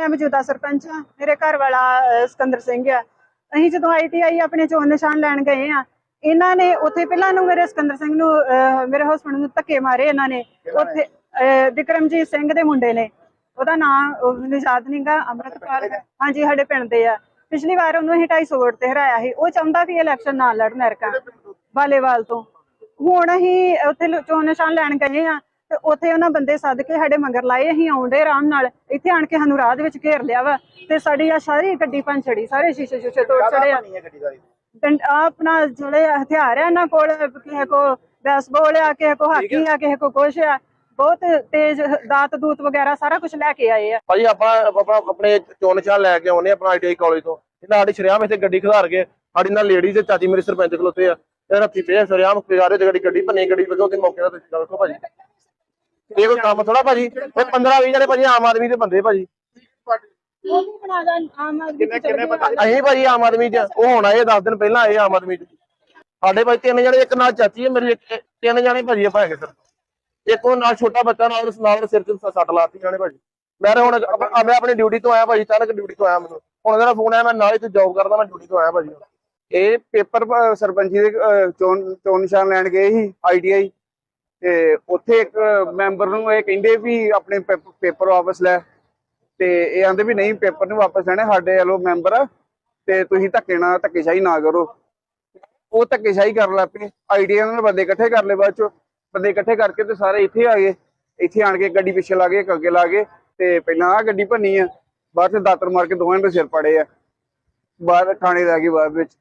ਮੈਂ ਮੌਜੂਦਾ ਸਰਪੰਚ ਹਾਂ ਮੇਰੇ ਘਰ ਵਾਲਾ ਸਿਕੰਦਰ ਸਿੰਘ ਆ। ਅਸੀਂ ਜਦੋਂ ਆਈਟੀਆਈ ਆਪਣੇ ਚੋਣ ਨਿਸ਼ਾਨ ਲੈਣ ਗਏ ਆ ਇਹਨਾਂ ਨੇ ਉੱਥੇ ਪਹਿਲਾਂ ਨੂੰ ਮੇਰੇ ਸਿਕੰਦਰ ਸਿੰਘ ਨੂੰ ਮੇਰੇ ਹਸਬੰਡ ਨੂੰ ਧੱਕੇ ਮਾਰੇ ਇਹਨਾਂ ਨੇ। ਉੱਥੇ ਵਿਕਰਮਜੀਤ ਸਿੰਘ ਦੇ ਮੁੰਡੇ ਨੇ। ਉਹਦਾ ਨਾਮ ਯਾਦ ਨਹੀਂਗਾ ਅਮਰਤਪਾਲ ਹਾਂਜੀ ਸਾਡੇ ਪਿੰਡ ਦੇ ਆ। ਪਿਛਲੀ ਵਾਰ ਉਹਨੂੰ ਅਸੀਂ 250 ਵੋਟ ਤੇ ਹਰਾਇਆ ਸੀ। ਉਹ ਚਾਹੁੰਦਾ ਵੀ ਇਲੈਕਸ਼ਨ ਨਾ ਲੜਨ ਐਰਕਾ ਬਾਲੇਵਾਲ ਤੋਂ? ਹੁਣ ਅਸੀਂ ਉੱਥੇ ਚੋਣ ਨਿਸ਼ਾਨ ਲੈਣ ਗਏ ਆ ਤੇ ਉੱਥੇ ਉਹਨਾਂ ਬੰਦੇ ਸੱਦ ਕੇ ਸਾਡੇ ਮੰਗਰ ਲਾਏ ਅਸੀਂ ਆਉਂਦੇ ਆਰਾਮ ਨਾਲ। ਇੱਥੇ ਆਣ ਕੇ ਸਾਨੂੰ ਰਾਹ ਦੇ ਵਿੱਚ ਘੇਰ ਲਿਆ ਵਾ। ਤੇ ਸਾਡੀ ਆ ਸਾਰੀ ਗੱਡੀ ਭੰਨ ਛੜੀ ਸਾਰੇ ਸ਼ੀਸ਼ੇ ਸ਼ੂਸ਼ੇ ਤੋੜ ਛੜੇ ਆ ਆਪਣਾ ਜਿਹੜੇ ਹਥਿਆਰ ਆ ਇਹਨਾਂ ਕੋਲ ਕਿਸੇ ਕੋ ਬੈਸਬਾਲ ਆ ਕਿਸੇ ਕੋ ਹਾਕੀ ਆ ਕਿਸੇ ਕੋ ਕੁਛ ਆ। ਬਹੁਤ ਤੇਜ਼ ਦਾਤ ਦੂਤ ਵਗੈਰਾ ਸਾਰਾ ਕੁਝ ਲੈ ਕੇ ਆਏ ਆ। ਭਾਜੀ ਆਪਾਂ ਆਪਾਂ ਆਪਣੇ ਚੋਣ ਨਿਸ਼ਾਨ ਲੈ ਕੇ ਆਉਨੇ ਆਪਣਾ ਆਈਟੀਆਈ ਕਾਲਜ ਤੋਂ। ਇਹਨਾਂ ਸਾਡੀ ਸ਼ਰਿਆਮ ਇੱਥੇ ਗੱਡੀ ਖਿਲਾਰ ਕੇ ਸਾਡੀ ਨਾਲ ਲੇਡੀ ਤੇ ਚਾਚੀ ਮੇਰੇ ਸਰਪੰਚ ਖਲੋਤੇ ਆ। ਤੇ ਰੱਤੀ ਪਏ ਸ਼ਰਿਆਮ ਖਿਲਾਰੇ ਤੇ ਗੱਡੀ ਗੱਡੀ ਭੰਨੀ ਗੱਡੀ ਵਗੋ ਤੇ ਮੌਕੇ ਦਾ ਤੁਸੀਂ ਕਰੋ ਭਾਜੀ। ਇਹ ਕੋਈ ਕੰਮ ਥੋੜਾ ਭਾਜੀ? ਇਹ 15 20 ਜਿਹੜੇ ਭਾਜੀ ਆਮ ਆਦਮੀ ਦੇ ਬੰਦੇ ਭਾਜੀ। ਉਹ ਵੀ ਬਣਾ ਦਾ ਆਮ ਆਦਮੀ ਚ ਚਲੇ ਗਏ। ਅਸੀਂ ਭਾਜੀ ਆਮ ਆਦਮੀ ਚ ਉਹ ਹੁਣ ਆਏ 10 ਦਿਨ ਪਹਿਲਾਂ ਆਏ ਆਮ ਆਦਮੀ ਚ। ਸਾਡੇ ਭਾਈ ਤਿੰਨ ਜਣੇ ਇੱਕ ਨਾਲ ਚਾਚੀ ਹੈ ਮੇਰੀ ਤਿੰਨ ਜਣੇ ਭਾਜੀ ਆਪਾਂ ਹੈਗੇ ਸਰ। ਇੱਕ ਉਹ ਨਾਲ ਛੋਟਾ ਬੱਚਾ ਨਾਲ ਉਸ ਨਾਲ ਸਿਰ ਤੇ ਸੱਟ ਲਾਤੀ ਜਾਣੇ ਭਾਜੀ। ਮੈਂ ਤਾਂ ਹੁਣ ਮੈਂ ਆਪਣੀ ਡਿਊਟੀ ਤੋਂ ਆਇਆ ਭਾਜੀ ਅਚਾਨਕ ਡਿਊਟੀ ਤੋਂ ਆਇਆ ਮੈਨੂੰ। ਹੁਣ ਮੇਰਾ ਫੋਨ ਆਇਆ ਮੈਂ ਨਾਲ ਹੀ ਤੇ ਜੌਬ ਕਰਦਾ ਮੈਂ ਡਿਊਟੀ ਤੋਂ ਆਇਆ ਭਾਜੀ। ਇਹ ਪੇਪਰ ਸਰਪੰਚੀ ਦੇ ਚੋਣ ਚੋਣ ਨਿਸ਼ਾਨ ਲੈਣ ਗਏ ਸੀ ਆਈਟੀਆਈ ਤੇ ਉੱਥੇ ਇੱਕ ਮੈਂਬਰ ਨੂੰ ਇਹ ਕਹਿੰਦੇ ਵੀ ਆਪਣੇ ਪੇਪਰ ਵਾਪਸ ਲੈ। ਤੇ ਇਹ ਆਂਦੇ ਵੀ ਨਹੀਂ, ਪੇਪਰ ਨਹੀਂ ਵਾਪਸ ਲੈਣੇ, ਸਾਡੇ ਵੱਲੋਂ ਮੈਂਬਰ। ਤੇ ਤੁਸੀਂ ਧੱਕੇ ਨਾਲ, ਧੱਕੇਸ਼ਾਹੀ ਨਾ ਕਰੋ। ਉਹ ਧੱਕੇਸ਼ਾਹੀ ਕਰਨ ਲੱਗ ਪਏ। ਆਈਡੀਆ ਨਾਲ ਬੰਦੇ ਇਕੱਠੇ ਕਰ ਲਏ ਬਾਅਦ ਚ। ਬੰਦੇ ਇਕੱਠੇ ਕਰਕੇ ਤੇ ਸਾਰੇ ਇੱਥੇ ਆ ਗਏ। ਇੱਥੇ ਆਣ ਕੇ ਗੱਡੀ ਪਿੱਛੇ ਲਾ ਕੇ ਅੱਗੇ ਲਾ ਗਏ। ਤੇ ਪਹਿਲਾਂ ਆ ਗੱਡੀ ਭੰਨੀ ਆ। ਬਾਅਦ ਚ ਦਾਤਰ ਮਾਰ ਕੇ ਦੋਵਾਂ ਦੇ ਸਿਰ ਪੜੇ ਆ। ਬਾਹਰ ਥਾਣੇ ਦਾ ਗਏ, ਬਾਅਦ ਵਿੱਚ।